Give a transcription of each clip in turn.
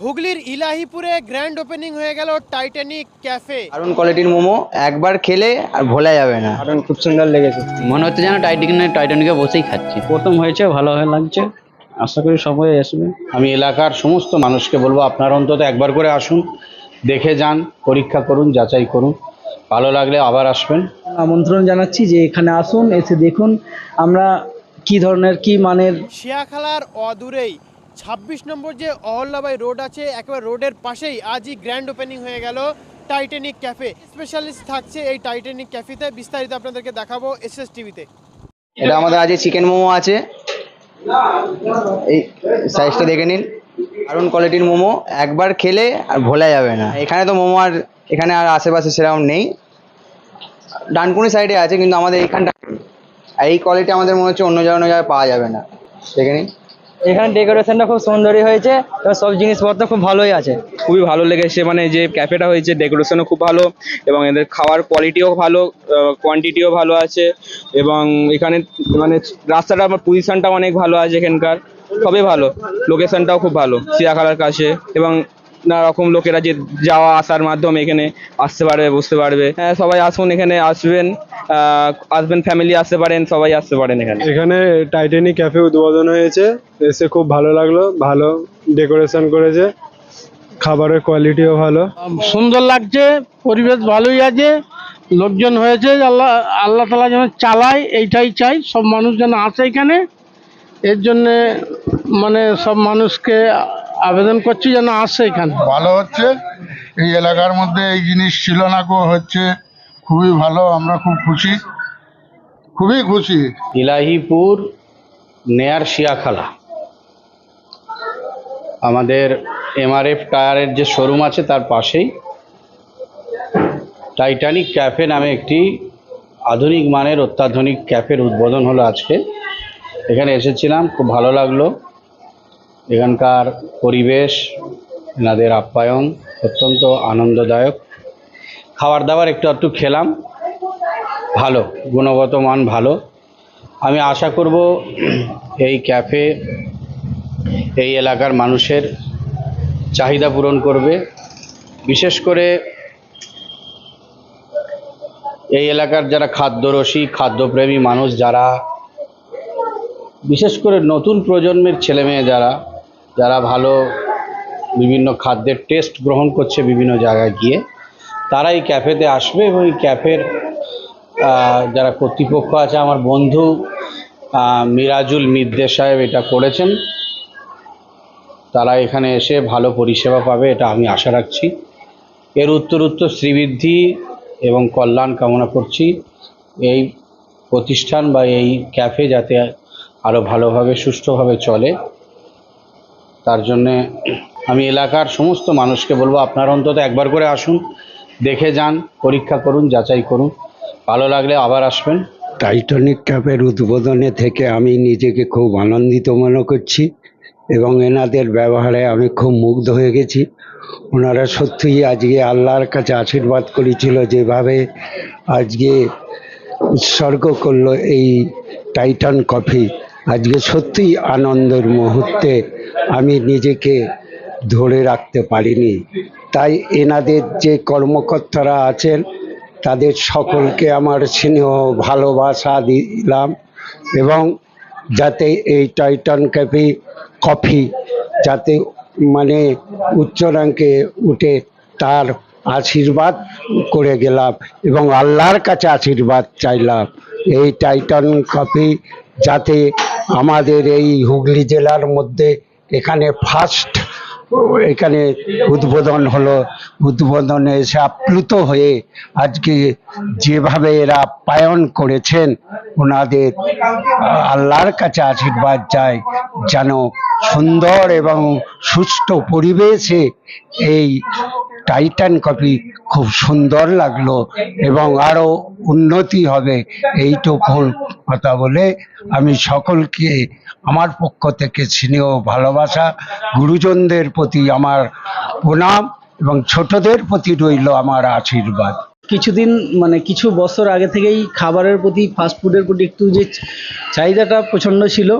হুগলির ইলাহিপুরে grand opening হয়ে গেল টাইটানিক ক্যাফে দারুণ কোয়ালিটির মোমো একবার খেলে আর ভোলা যাবে না। কারণ খুব সুন্দর লেগেছে। মনে হচ্ছে যেন টাইটানিক টাইটানিকে বসেই খাচ্ছি। প্রথম হয়েছে ভালো হয়ে লাগছে। আশা করি সবাই আসবে। আমি এলাকার সমস্ত মানুষকে বলব আপনারা অন্তত একবার করে আসুন দেখে যান পরীক্ষা করুন যাচাই করুন। ভালো লাগলে আবার আসবেন। আমন্ত্রণ জানাচ্ছি যে এখানে আসুন এসে দেখুন আমরা কি ধরনের কি মানের শিয়াখালার অদূরেই ছাব্বিশ নম্বর যে অহল্যাবাই রোড আছে, একেবারে রোডের পাশেই আজই গ্র্যান্ড ওপেনিং হয়ে গেল টাইটানিক ক্যাফে স্পেশালিস্ট থাকছে এই টাইটানিক ক্যাফেতে বিস্তারিত আপনাদেরকে দেখাবো এস এস টিভিতে এটা আমাদের আজকে চিকেন মোমো আছে। এই সাইজটা দেখে নিন। দারুণ কোয়ালিটির মোমো। একবার খেলে আর ভোলা যাবে না। এখানে তো মোমো আর এখানে আর আশেপাশে সেরকম নেই। ডানকুনি সাইডে আছে, কিন্তু আমাদের এইখানটা এই কোয়ালিটি আমাদের মনে হচ্ছে অন্য জায়গায় অন্য জায়গায় পাওয়া যাবে না। দেখে নিন। এখানে ডেকোরেশনটা খুব সুন্দরই হয়েছে সব জিনিসপত্র খুব ভালোই আছে। খুবই ভালো লেগেছে মানে যে ক্যাফেটা হয়েছে ডেকোরেশনও খুব ভালো, এবং এদের খাওয়ার কোয়ালিটিও ভালো কোয়ান্টিটিও ভালো আছে, এবং এখানে মানে রাস্তাটা আমার পজিশনটাও অনেক ভালো আছে এখানকার, সবই ভালো লোকেশনটাও খুব ভালো চিড়াখালার কাছে, এবং নানা রকম লোকেরা যে যাওয়া আসার মাধ্যমে এখানে আসতে পারবে বুঝতে পারবে। হ্যাঁ সবাই আসুন এখানে আসবেন। আসবেন ফ্যামিলি আসতে পারেন সবাই আসতে পারেন এখানে। এখানে টাইটানিক ক্যাফে উদ্বোধন হয়েছে। এসে খুব ভালো লাগল ভালো ডেকোরেশন করেছে। খাবারের কোয়ালিটিও ভালো। সুন্দর লাগছে পরিবেশ ভালোই আছে লোকজন হয়েছে আল্লাহ আল্লাহ তালা যেন চালায় এইটাই চাই সব মানুষ যেন আসে এখানে। এর জন্যে মানে সব মানুষকে আবেদন করছি যেন আসে এখানে। ভালো হচ্ছে। এই এলাকার মধ্যে এই জিনিস ছিল না কো হচ্ছে খুবই ভালো আমরা খুব খুশি। খুবই খুশি। ইলাহিপুর নেয়ার শিয়াখালা। আমাদের এমআরএফ টায়ারের যে শোরুম আছে তার পাশেই টাইটানিক ক্যাফে নামে একটি আধুনিক মানের অত্যাধুনিক ক্যাফের উদ্বোধন হলো আজকে। এখানে এসেছিলাম খুব ভালো লাগল। এখানকার পরিবেশ, এনাদের আপ্যায়ন অত্যন্ত আনন্দদায়ক। খাবার দাবার একটু একটু খেলাম, ভালো, গুণগত মান ভালো। আমি আশা করব এই ক্যাফে, এই এলাকার মানুষের চাহিদা পূরণ করবে। বিশেষ করে এই এলাকার যারা খাদ্যরসী, খাদ্যপ্রেমী মানুষ, যারা, বিশেষ করে নতুন প্রজন্মের ছেলেমেয়ে যারা যারা ভালো বিভিন্ন খাদ্যের টেস্ট গ্রহণ করছে বিভিন্ন জায়গায় গিয়ে তারা এই ক্যাফেতে আসবে এবং এই ক্যাফের যারা কর্তৃপক্ষ আছে, আমার বন্ধু মিরাজুল মিদ্দে সাহেব এটা করেছেন। তারা এখানে এসে ভালো পরিষেবা পাবে, এটা আমি আশা রাখছি। এর উত্তর উত্তর শ্রীবৃদ্ধি এবং কল্যাণ কামনা করছি। এই প্রতিষ্ঠান বা এই ক্যাফে যাতে আরও ভালোভাবে, সুষ্ঠুভাবে চলে। তার জন্যে আমি এলাকার সমস্ত মানুষকে বলব, আপনারা অন্তত একবার করে আসুন, দেখে যান, পরীক্ষা করুন, যাচাই করুন। ভালো লাগলে আবার আসবেন। টাইটানিক ক্যাপের উদ্বোধনে থেকে আমি নিজেকে খুব আনন্দিত মনে করছি এবং এনাদের ব্যবহারে আমি খুব মুগ্ধ হয়ে গেছি। ওনারা সত্যিই আজকে আল্লাহর কাছে আশীর্বাদ করেছিল যেভাবে আজকে উৎসর্গ করল এই টাইটান কফি আজকে সত্যিই আনন্দের মুহূর্তে আমি নিজেকে ধরে রাখতে পারিনি। তাই এনাদের যে কর্মকর্তারা আছেন, তাদের সকলকে আমার স্নেহ ভালোবাসা দিলাম এবং যাতে এই টাইটান ক্যাফে কফি যাতে মানে উচ্চরাঙ্কে উঠে তার আশীর্বাদ করে গেলাম এবং আল্লাহর কাছে আশীর্বাদ চাইলাম। এই টাইটান কফি যাতে আমাদের এই হুগলি জেলার মধ্যে এখানে ফার্স্ট এখানে উদ্বোধন হলো। উদ্বোধনে এসে আপ্লুত হয়ে আজকে যেভাবে এরা পায়ন করেছেন, ওনাদের আল্লাহর কাছে আশীর্বাদ যায় যেন সুন্দর এবং সুষ্ঠু পরিবেশে এই টাইটান কপি খুব সুন্দর লাগল এবং আরও উন্নতি হবে, এইটুকু কথা বলে আমি সকলকে আমার পক্ষ থেকে স্নেহ, ভালোবাসা, গুরুজনদের প্রতি আমার প্রণাম এবং ছোটদের প্রতি রইল আমার আশীর্বাদ। কিছুদিন মানে কিছু বছর আগে থেকেই খাবারের প্রতি ফাস্ট ফুডের প্রতি একটু যে চাহিদাটা প্রচণ্ড ছিল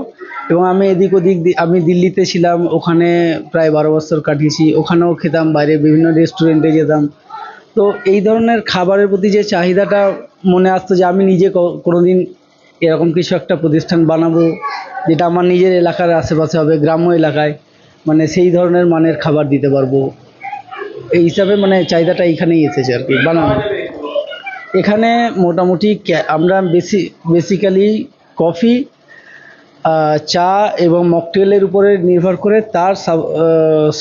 এবং আমি এদিক ওদিক আমি দিল্লিতে ছিলাম, ওখানে প্রায় বারো বছর কাটিয়েছি, ওখানেও খেতাম, বাইরে বিভিন্ন রেস্টুরেন্টে যেতাম। তো এই ধরনের খাবারের প্রতি যে চাহিদাটা মনে আসতো যে আমি নিজে কোনোদিন এরকম কিছু একটা প্রতিষ্ঠান বানাবো, যেটা আমার নিজের এলাকার আশেপাশে হবে, গ্রাম্য এলাকায় মানে সেই ধরনের মানের খাবার দিতে পারব। এই হিসাবে মানে চাহিদাটা এইখানেই এসেছে আর কি, বানানো। এখানে মোটামুটি আমরা বেশি বেসিক্যালি কফি চা এবং মকটেলের উপরে নির্ভর করে তার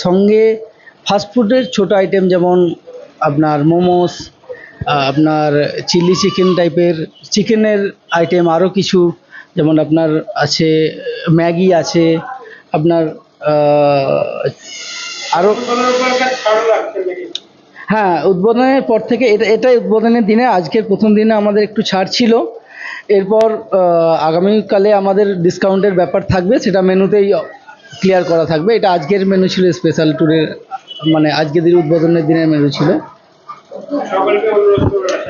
সঙ্গে ফাস্টফুডের ছোট আইটেম যেমন আপনার মোমোস আপনার চিলি চিকেন টাইপের, চিকেনের আইটেম আরও কিছু, যেমন আপনার আছে, ম্যাগি আছে, আপনার আরও হ্যাঁ উদ্বোধনের পর থেকে এটা, এটাই উদ্বোধনের দিনে, আজকের প্রথম দিনে আমাদের একটু ছাড় ছিল। এরপর আগামীকালে আমাদের ডিসকাউন্টের ব্যাপার থাকবে, সেটা মেনুতেই ক্লিয়ার করা থাকবে। এটা আজকের মেনু ছিল স্পেশাল ট্যুরের মানে আজকের দিন উদ্বোধনের দিনের মেনু ছিল।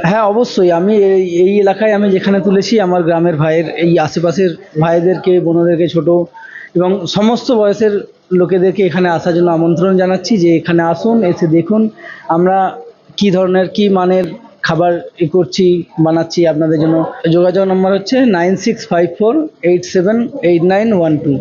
হ্যাঁ অবশ্যই। আমি এই এই এলাকায় আমি যেখানে তুলেছি, আমার গ্রামের ভাইয়ের, এই আশেপাশের ভাইদেরকে, বোনদেরকে ছোট এবং সমস্ত বয়সের লোকেদেরকে এখানে আসার জন্য আমন্ত্রণ জানাচ্ছি যে এখানে আসুন, এসে দেখুন আমরা কি ধরনের, কি মানের খাবার ই করছি, বানাচ্ছি আপনাদের জন্য। যোগাযোগ নম্বর হচ্ছে nine six five four eight seven eight nine one two.